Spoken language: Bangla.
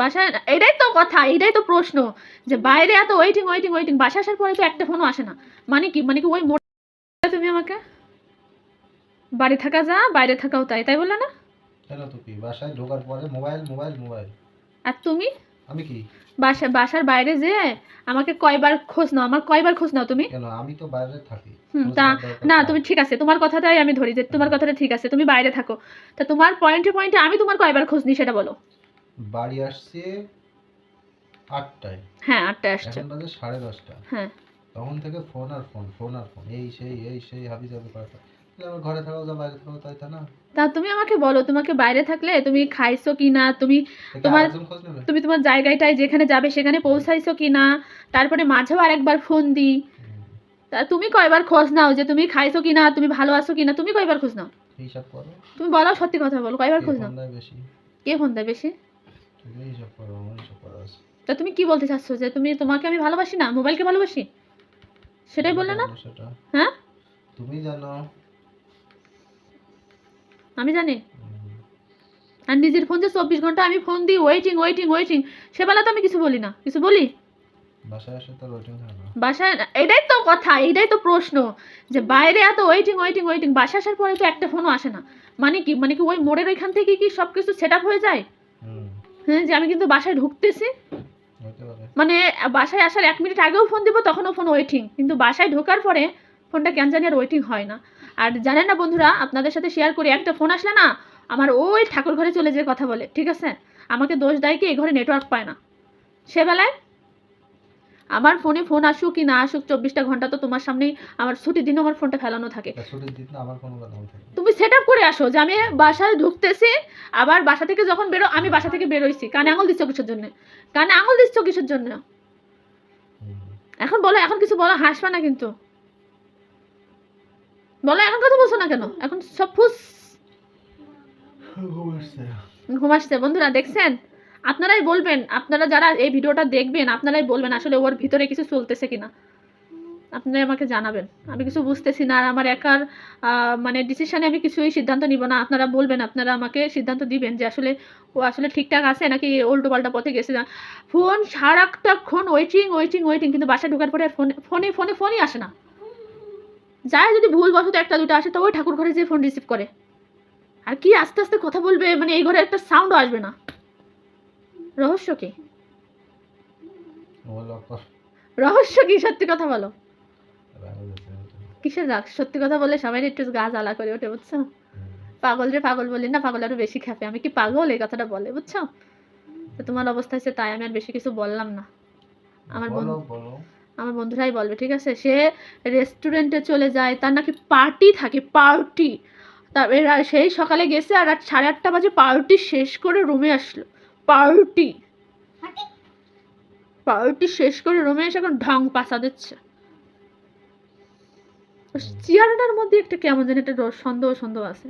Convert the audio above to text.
বাসায় হয় এটাই তো কথা এটাই তো প্রশ্ন। যে বাইরে এত ওয়েটিং ওয়েটিং ওয়েটিং বাসায় আসার পরে তো একটা ফোনও আসে না। মানে কি মানে কি ওই মোট তুমি আমাকে? বাড়ি থাকা যা বাইরে থাকাও তাই তাই বললে না? কেন তো কি বাসায় ঢোকার পরে মোবাইল মোবাইল মোবাইল। আর তুমি? আমি কি? বাসা বাসার বাইরে যে আমাকে কয়বার খোঁজ নাও আমার কয়বার খোঁজ নাও তুমি? কেন আমি তো বাইরে থাকি। তা না তুমি ঠিক আছে তোমার কথাটাই আমি ধরি যে তোমার কথাটা ঠিক আছে তুমি বাইরে থাকো। তা তোমার পয়েন্টে পয়েন্টে আমি তোমার কয়বার খোঁজ নিই সেটা বলো। বাড়ি আসছে আটটায়। হ্যাঁ আটটায় আসছে। এখন বাজে সাড়ে দশটা। হ্যাঁ। তখন থেকে ফোন আর ফোন ফোন আর ফোন এই সেই এই সেই হাবি যাবে কয়েকটা আমার ঘরে থাকাও যা বাইরে থাকাও তাই তা না? তা তুমি আমাকে বলো তোমাকে বাইরে থাকলে তুমি খাইছো কি না তুমি তোমার- তুমি তোমার জায়গাটায় যেখানে যাবে সেখানে পৌঁছাইছো কি না তারপরে মাঝেও আরেকবার ফোন দিই। তা তুমি কয়বার খোঁজ নাও যে তুমি খাইছো কি না তুমি ভালো আছো কি না তুমি কয়বার খোঁজ নাও? হিসাব করো। তুমি বলো সত্যি কথা বলো কয়বার খোঁজ নাও? বেশি? কে ফোন দেয় বেশি? তা তুমি কি বলতে চাচ্ছো? যে তুমি তোমাকে আমি ভালোবাসি না? মোবাইলকে ভালোবাসি? সেটাই বললে না? হ্যাঁ? তুমি জানো। আমি জানি। আর নিজের ফোন যে চব্বিশ ঘণ্টা আমি ফোন দিই ওয়েটিং ওয়েটিং ওয়েটিং সেবেলা তো আমি কিছু বলি না। কিছু বলি? বাসায় এটাই তো কথা এটাই তো প্রশ্ন। যে বাইরে এত ওয়েটিং ওয়েটিং ওয়েটিং বাসায় আসার পরে তো একটা ফোনও আসে না। মানে কি মানে কি ওই মোড়ের ওইখান থেকে কি সব কিছু সেট আপ হয়ে যায়? হ্যাঁ যে আমি কিন্তু বাসায় ঢুকতেছি। মানে বাসায় আসার এক মিনিট আগেও ফোন দিব তখনও ফোন ওয়েটিং কিন্তু বাসায় ঢোকার পরে ফোনটা কেন জানি আর ওয়েটিং হয় না। আর জানেন না বন্ধুরা আপনাদের সাথে শেয়ার করি একটা ফোন আসলে না আমার ওই ঠাকুর ঘরে চলে যেয়ে কথা বলে ঠিক আছে? আমাকে দোষ দেয় কি এই ঘরে নেটওয়ার্ক পায় না। সেবেলায় আমার ফোনে ফোন আসুক কি না আসুক চব্বিশটা ঘণ্টা তো তোমার সামনেই আমার ছুটির দিনও আমার ফোনটা ফেলানো থাকে। তুমি সেট আপ করে আসো যে আমি বাসায় ঢুকতেছি আবার বাসা থেকে যখন বেরো আমি বাসা থেকে বেরোইছি। কানে আঙুল দিচ্ছ কিসের জন্য? কানে আঙুল দিচ্ছ কিসের জন্য। এখন বলো এখন কিছু বলো হাসবে না কিন্তু। বলো এখন কথা বলছো না কেন? এখন সব ফুস। ঘুম আসছে। বন্ধুরা দেখছেন? আপনারাই বলবেন, আপনারা যারা এই ভিডিওটা দেখবেন, আপনারাই বলবেন আসলে ওর ভিতরে কিছু চলতেছে কিনা। আপনারাই আমাকে জানাবেন। আমি কিছু বুঝতেছি না আর আমার একার মানে ডিসিশনে আমি কিছুই সিদ্ধান্ত নিব না। আপনারা বলবেন, আপনারা আমাকে সিদ্ধান্ত দিবেন যে আসলে ও আসলে ঠিকঠাক আছে নাকি উল্টো পাল্টা পথে গেছে। না ফোন সারাক্ষণ ওয়েটিং ওয়েটিং ওয়েটিং কিন্তু বাসায় ঢোকার পরে আর ফোনে ফোনে ফোনে ফোনই আসে না। যায় যদি ভুল বসত একটা, দুটো আসে, তো ওই ঠাকুর ঘরে যে ফোন রিসিভ করে। আর কি আস্তে আস্তে কথা বলবে মানে এই ঘরে একটা সাউন্ডও আসবে না। রহস্য কি। রহস্য কি? সত্যি কথা বলো। কিসের রাগ? সত্যি কথা বলে সবাই একটু গা জ্বালা করে ওঠে বুঝছ? পাগল রে পাগল বলি না পাগল আরও বেশি খেপে আমি কি পাগল? এই কথাটা বলে বুঝছ? তো তোমার অবস্থা হচ্ছে তাই আমি আর বেশি কিছু বললাম না। আমার বন্ধু আমার বন্ধুরাই বলবে ঠিক আছে? সে রেস্টুরেন্টে চলে যায় তার নাকি পার্টি থাকে পার্টি তার সেই সকালে গেছে আর সাড়ে আটটা বাজে পার্টি শেষ করে রুমে আসলো। পার্টি পার্টি শেষ করে রমেশ এখন ঢং পাসা দিচ্ছে। চেয়ারটার মধ্যে একটা কেমন যেন একটা সন্দেহ সন্দেহ আছে।